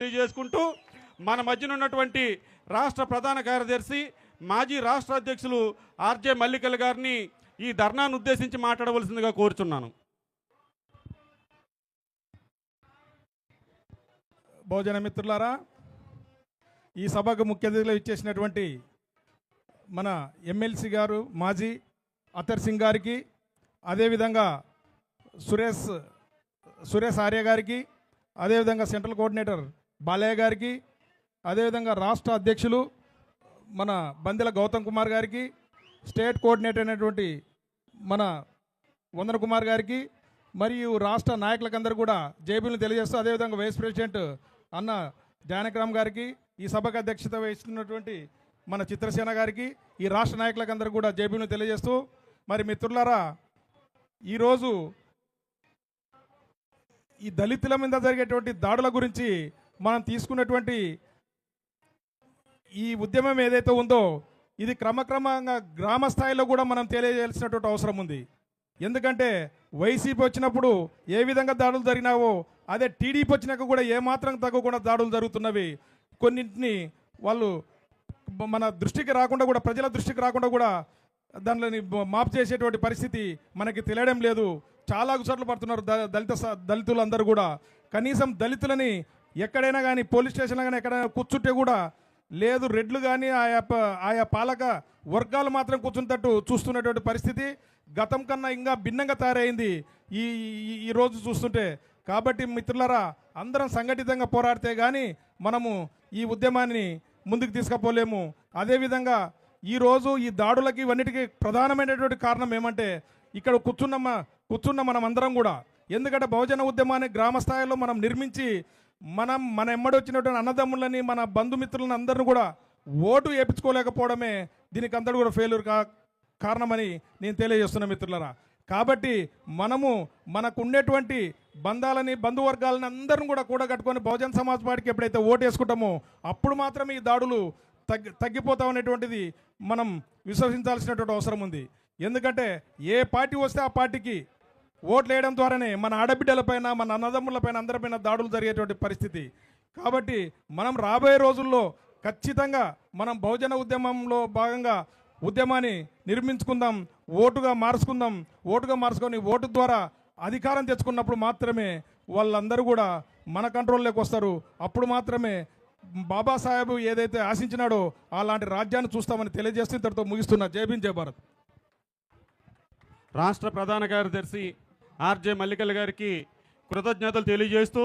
తెలియజేసుకుంటూ మన మధ్యన ఉన్నటువంటి రాష్ట్ర ప్రధాన కార్యదర్శి మాజీ రాష్ట్ర అధ్యక్షులు ఆర్జే మల్లికల్ గారిని ఈ ధర్నాను ఉద్దేశించి మాట్లాడవలసిందిగా కోరుచున్నాను. భోజన మిత్రులారా ఈ సభకు ముఖ్య అతిథిగా ఇచ్చేసినటువంటి మన ఎమ్మెల్సీ గారు మాజీ అతర్ సింగ్ గారికి అదేవిధంగా సురేష్ సురేష్ ఆర్య గారికి అదేవిధంగా సెంట్రల్ కోఆర్డినేటర్ బాలయ్య గారికి అదేవిధంగా రాష్ట్ర అధ్యక్షులు మన బందెల గౌతమ్ కుమార్ గారికి స్టేట్ కోఆర్డినేటర్ అయినటువంటి మన వందన కుమార్ గారికి మరియు రాష్ట్ర నాయకులకందరూ కూడా జేబీలను తెలియజేస్తూ అదేవిధంగా వైస్ ప్రెసిడెంట్ అన్న జానకరామ్ గారికి ఈ సభకు అధ్యక్షత వహిస్తున్నటువంటి మన చిత్రసేన గారికి ఈ రాష్ట్ర నాయకులకందరూ కూడా జేబీలను తెలియజేస్తూ మరి మిత్రులారా ఈరోజు ఈ దళితుల మీద జరిగేటువంటి దాడుల గురించి మనం తీసుకున్నటువంటి ఈ ఉద్యమం ఏదైతే ఉందో ఇది క్రమక్రమంగా గ్రామ స్థాయిలో కూడా మనం తెలియజేయాల్సినటువంటి అవసరం ఉంది. ఎందుకంటే వైసీపీ వచ్చినప్పుడు ఏ విధంగా దాడులు జరిగినావో అదే టీడీపీ వచ్చినాక కూడా ఏమాత్రం తగ్గకుండా దాడులు జరుగుతున్నవి. కొన్నింటిని వాళ్ళు మన దృష్టికి రాకుండా కూడా ప్రజల దృష్టికి రాకుండా కూడా దానిని మాపు చేసేటువంటి పరిస్థితి మనకి తెలియడం లేదు. చాలా గుసట్లు పడుతున్నారు దళిత స- దళితులందరూ కూడా. కనీసం దళితులని ఎక్కడైనా కానీ పోలీస్ స్టేషన్లో కానీ ఎక్కడైనా కూర్చుంటే కూడా లేదు రెడ్లు కానీ ఆయా ప- ఆయా పాలక వర్గాలు మాత్రం కూర్చున్నట్టు చూస్తున్నటువంటి పరిస్థితి. గతం కన్నా ఇంకా భిన్నంగా తయారైంది ఈ ఈ- రోజు చూస్తుంటే. కాబట్టి మిత్రులరా అందరం సంఘటితంగా పోరాడితే కానీ మనము ఈ ఉద్యమాన్ని ముందుకు తీసుకుపోలేము. అదేవిధంగా ఈరోజు ఈ దాడులకి ఇవన్నిటికీ ప్రధానమైనటువంటి కారణం ఏమంటే ఇక్కడ కూర్చున్న కూర్చున్న మనం అందరం కూడా. ఎందుకంటే బహుజన ఉద్యమాన్ని గ్రామ స్థాయిలో మనం నిర్మించి మనం మన ఎమ్మడి వచ్చినటువంటి అన్నదమ్ములని మన బంధుమిత్రులను అందరిని కూడా ఓటు వేయించుకోలేకపోవడమే దీనికి అందరూ కూడా ఫెయిల్యూర్ కా కారణమని నేను తెలియజేస్తున్నా మిత్రులరా. కాబట్టి మనము మనకు ఉండేటువంటి బంధాలని బంధువర్గాలని అందరిని కూడా కూడగట్టుకొని బహుజన్ సమాజ్ పార్టీకి ఎప్పుడైతే ఓటు వేసుకుంటామో అప్పుడు మాత్రమే ఈ దాడులు తగ్గి తగ్గిపోతామనేటువంటిది మనం విశ్వసించాల్సినటువంటి అవసరం ఉంది. ఎందుకంటే ఏ పార్టీ వస్తే ఆ పార్టీకి ఓట్లు వేయడం ద్వారానే మన ఆడబిడ్డలపైన మన అన్నదమ్ములపైన అందరిపైన దాడులు జరిగేటువంటి పరిస్థితి. కాబట్టి మనం రాబోయే రోజుల్లో ఖచ్చితంగా మనం బహుజన ఉద్యమంలో భాగంగా ఉద్యమాన్ని నిర్మించుకుందాం ఓటుగా మార్చుకుందాం ఓటుగా మార్చుకొని ఓటు ద్వారా అధికారం తెచ్చుకున్నప్పుడు మాత్రమే వాళ్ళందరూ కూడా మన కంట్రోల్లోకి వస్తారు. అప్పుడు మాత్రమే బాబాసాహెబ్ ఏదైతే ఆశించినాడో అలాంటి రాజ్యాన్ని చూస్తామని తెలియజేస్తూ ఇంతటితో ముగిస్తున్నా. జై భీమ్ జై భారత్. రాష్ట్ర ప్రధాన కార్యదర్శి ఆర్జే మల్లికల్ గారికి కృతజ్ఞతలు తెలియజేస్తూ